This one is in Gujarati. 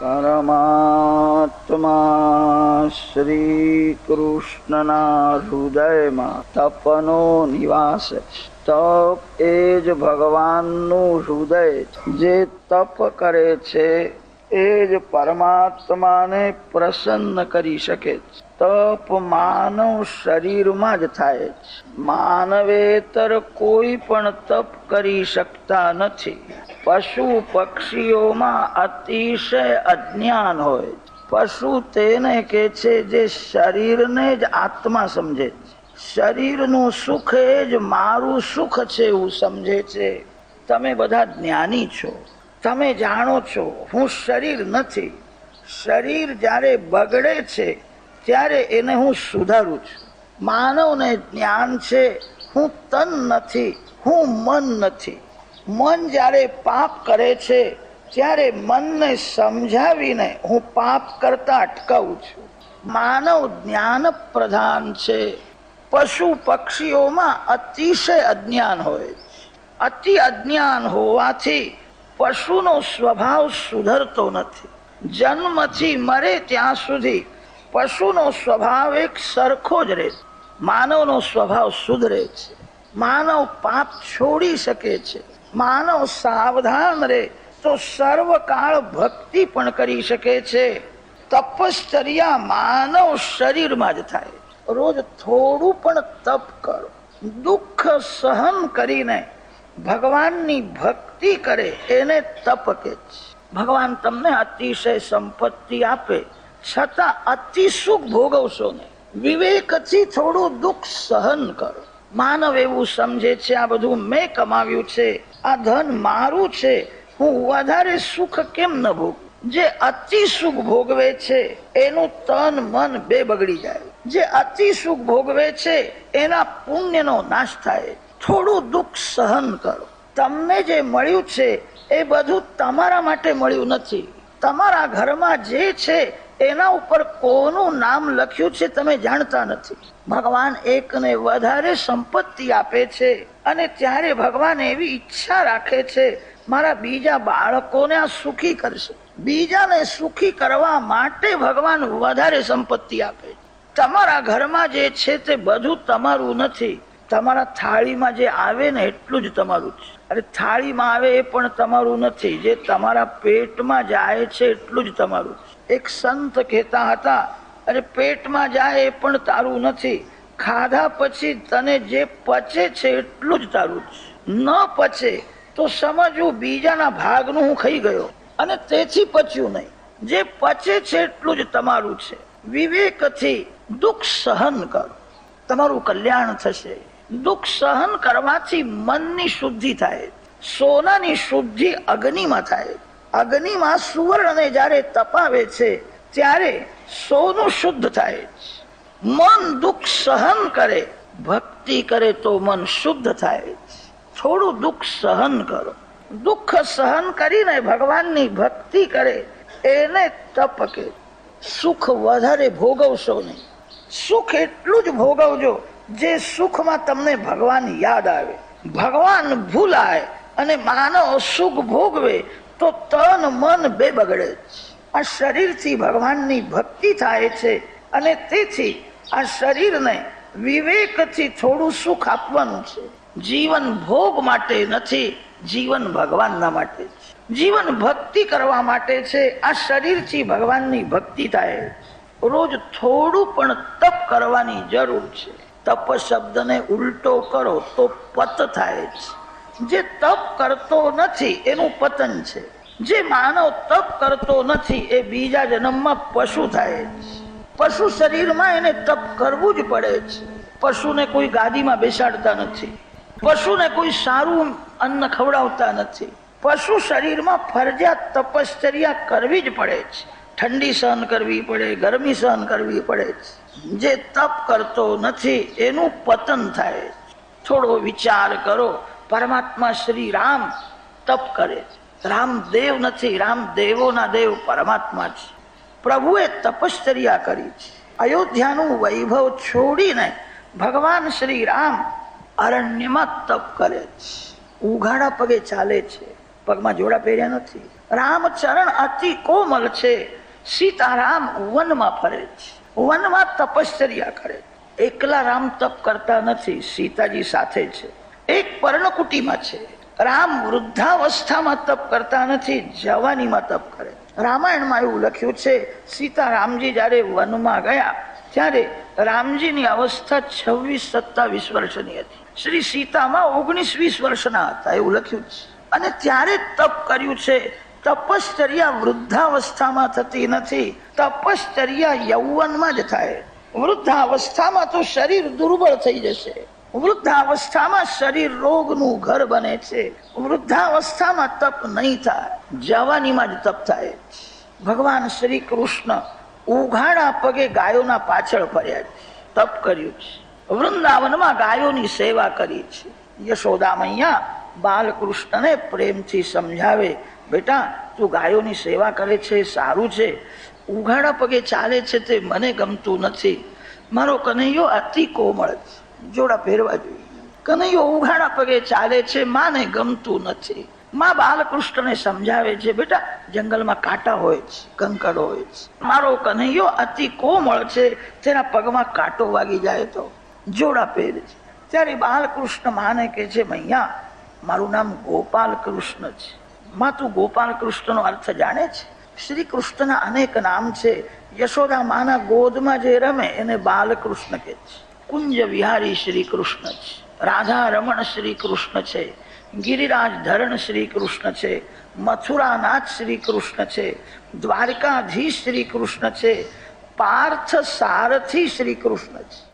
પરમાત્મા શ્રી કૃષ્ણના હૃદયમાં તપનો નિવાસ તપ એ જ ભગવાનનું હૃદય જે તપ કરે છે એ જ પરમાત્માને પ્રસન્ન કરી શકે છે. તપ માનવ શરીરમાં જ થાય છે. માનવેતર કોઈ પણ તપ કરી શકતા નથી. પશુ પક્ષીઓમાં અતિશય અજ્ઞાન હોય પશુ તેને કે છે જે શરીરને જ આત્મા સમજે છે. શરીરનું સુખ એ જ મારું સુખ છે એવું સમજે છે. તમે બધા જ્ઞાની છો. તમે જાણો છો, હું શરીર નથી. શરીર જ્યારે બગડે છે, ત્યારે એને હું સુધારું છું. માનવને જ્ઞાન છે, હું તન નથી, હું મન નથી. મન જ્યારે પાપ કરે છે, ત્યારે મનને સમજાવીને હું પાપ કરતા અટકાવું છું. માનવ જ્ઞાન પ્રધાન છે. પશુ પક્ષીઓમાં અતિશય અજ્ઞાન હોય અતિ અજ્ઞાન હોવાથી પશુનો સ્વભાવ સુધરતો નથી. જન્મથી મરે ત્યાં સુધી પશુનો સ્વભાવ એક સરખો જ રહે માનવનો સ્વભાવ સુધરે છે. માનવ પાપ છોડી શકે છે. માનવ સાવધાન રહે તો સર્વકાળ ભક્તિ પણ કરી શકે છે. તપશ્ચર્યા માનવ શરીરમાં જ થાય. રોજ થોડું પણ તપ કરો. દુઃખ સહન કરીને ભગવાનની ભક્તિ કરે, એને તપ કે છે ભગવાન તમને અતિશય સંપત્તિ આપે, છતાં અતિ સુખ ભોગવશો ને વિવેકથી થોડું દુઃખ સહન કરો. માનવ એવું સમજે છે, આ બધું મેં કમાવ્યું છે, આ ધન મારું છે, હું વધારે સુખ કેમ ન ભોગ જે અતિ સુખ ભોગવે છે, એનું તન મન બે બગડી જાય. જે અતિ સુખ ભોગવે છે, એના પુણ્યનો નાશ થાય. થોડું દુઃખ સહન કરો. તમને જે મળ્યું છે, એ બધું તમારા માટે મળ્યું નથી. તમારા ઘરમાં જે છે, એના ઉપર કોનું નામ લખ્યું છે તમે જાણતા નથી. ભગવાન એકને વધારે સંપત્તિ આપે છે અને ત્યારે ભગવાન એવી ઈચ્છા રાખે છે, મારા બીજા બાળકોને આ સુખી કરશે. બીજાને સુખી કરવા માટે ભગવાન વધારે સંપત્તિ આપે. તમારા ઘરમાં જે છે તે બધું તમારું નથી. તમારા થાળીમાં જે આવે ને એટલું જ તમારું છે. અરે થાળીમાં આવે એ પણ તમારું નથી. જે તમારા પેટમાં જાય છે એટલું જ તમારું છે. એક સંત કહેતા હતા, અરે પેટમાં જાય એ પણ તારું નથી. ખાધા પછી તને જે પચે છે એટલું જ તારું છે. ન પચે તો સમજવું, બીજાના ભાગનું હું ખાઈ ગયો. અને તેથી પચ્યું નહીં. જે પચે છે એટલું જ તમારું છે. વિવેકથી દુઃખ સહન કરો. તમારું કલ્યાણ થશે. દુઃખ સહન કરવાથી મનની શુદ્ધિ થાય. સોનાની શુદ્ધિ અગ્નિમાં થાય. અગ્નિમાં સુવર્ણને જ્યારે તપાવે છે, ત્યારે સોનું શુદ્ધ થાય. મન દુઃખ સહન કરે, ભક્તિ કરે તો મન શુદ્ધ થાય. થોડું દુઃખ સહન કરો. દુઃખ સહન કરીને ભગવાનની ભક્તિ કરે, એને તપ કે સુખ વધારે ભોગવશો નહીં. સુખ એટલું જ ભોગવજો જે સુખમાં તમને ભગવાન યાદ આવે, ભગવાન ભૂલાય અને માનવ સુખ ભોગવે, તો તન મન બે બગડે આ શરીરથી ભગવાનની ભક્તિ થાય છે અને તેથી આ શરીરને વિવેકથી થોડું સુખ આપવાનું છે. જીવન ભોગ માટે નથી, જીવન ભગવાનના માટે જીવન ભક્તિ કરવા માટે છે, આ શરીરથી ભગવાનની ભક્તિ થાય રોજ થોડું પણ તપ કરવાની જરૂર છે. તપ શબ્દને ઉલટો કરો તો પત થાય છે જે તપ કરતો નથી, એનું પતન છે. જે માનવ તપ કરતો નથી, એ બીજા જન્મમાં પશુ થાય છે પશુ શરીરમાં એને તપ કરવું જ પડે છે પશુને કોઈ ગાદીમાં બેસાડતા નથી. પશુને કોઈ સારું અન્ન ખવડાવતા નથી. પશુ શરીરમાં ફરજિયાત તપશ્ચર્યા કરવી જ પડે છે ઠંડી સહન કરવી પડે, ગરમી સહન કરવી પડે. જે તપ કરતો નથી, એનું પતન થાય. થોડો વિચાર કરો, પરમાત્મા શ્રી રામ તપ કરે રામદેવ નથી રામદેવોના દેવ પરમાત્મા છે. પ્રભુએ તપશ્ચર્યા કરી છે. અયોધ્યાનું વૈભવ છોડીને ભગવાન શ્રી રામ અરણ્યમાં તપ કરે છે. ઉઘાડા પગે ચાલે છે. પગમાં જોડા પહેર્યા નથી. રામચરણ અતિ કોમલ છે. સીતારામ વનમાં ફરે છે. વનમાં તપશ્ચર્યા કરે એકલા રામ તપ કરતા નથી, સીતાજી સાથે છે. એક પર્ણકુટીમાં છે. રામ વૃદ્ધાવસ્થામાં તપ કરતા નથી, જવાનીમાં તપ કરે રામાયણમાં એવું લખ્યું છે સીતા રામજી જ્યારે વનમાં ગયા, ત્યારે રામજીની અવસ્થા છવ્વીસ સત્તાવીસ વર્ષની હતી. શ્રી સીતામાં ઓગણીસ વીસ વર્ષના હતા એવું લખ્યું છે. અને ત્યારે તપ કર્યું છે તપશ્ચર્યા વૃદ્ધાવસ્થામાં થતી નથી. તપશ્ચર્યા યૌવનમાં જ થાય. વૃદ્ધાવસ્થામાં તો શરીર દુર્બળ થઈ જશે. વૃદ્ધાવસ્થામાં શરીર રોગનું ઘર બને છે. વૃદ્ધાવસ્થામાં તપ નહીં થાય. જવાનીમાં જ તપ થાય. ભગવાન શ્રી કૃષ્ણ ઉઘાડા પગે ગાયોના પાછળ ફર્યા છે. તપ કર્યું છે. વૃંદાવનમાં ગાયોની સેવા કરી છે. યશોદા મૈયા બાલકૃષ્ણને પ્રેમથી સમજાવે બેટા, તું ગાયોની સેવા કરે છે, સારું છે. ઉઘાડા પગે ચાલે છે તે મને ગમતું નથી. મારો કનૈયો અતિ કોમળ જોડા પહેરવા જોઈએ. કનૈયો ઉઘાડા પગે ચાલે છે, માને ગમતું નથી. માં બાલકૃષ્ણને સમજાવે છે, બેટા, જંગલમાં કાંટા હોય છે કંકડ હોય છે. મારો કનૈયો અતિ કોમળ છે, તેના પગમાં કાંટો વાગી જાય તો જોડા પહેરે છે. ત્યારે બાલકૃષ્ણ માને કે છે, મૈયા, મારું નામ ગોપાલ કૃષ્ણ છે. માં તું ગોપાલ કૃષ્ણનો અર્થ જાણે છે. શ્રી કૃષ્ણના અનેક નામ છે. યશોદા માના ગોદમાં જે રમે એને બાલકૃષ્ણ કે છે. કુંજ વિહારી શ્રી કૃષ્ણ છે. રાધા રમણ શ્રી કૃષ્ણ છે. ગિરિરાજ ધરણ શ્રી કૃષ્ણ છે. મથુરાનાથ શ્રી કૃષ્ણ છે. દ્વારકાધીશ શ્રી કૃષ્ણ છે. પાર્થ સારથી શ્રી કૃષ્ણ છે.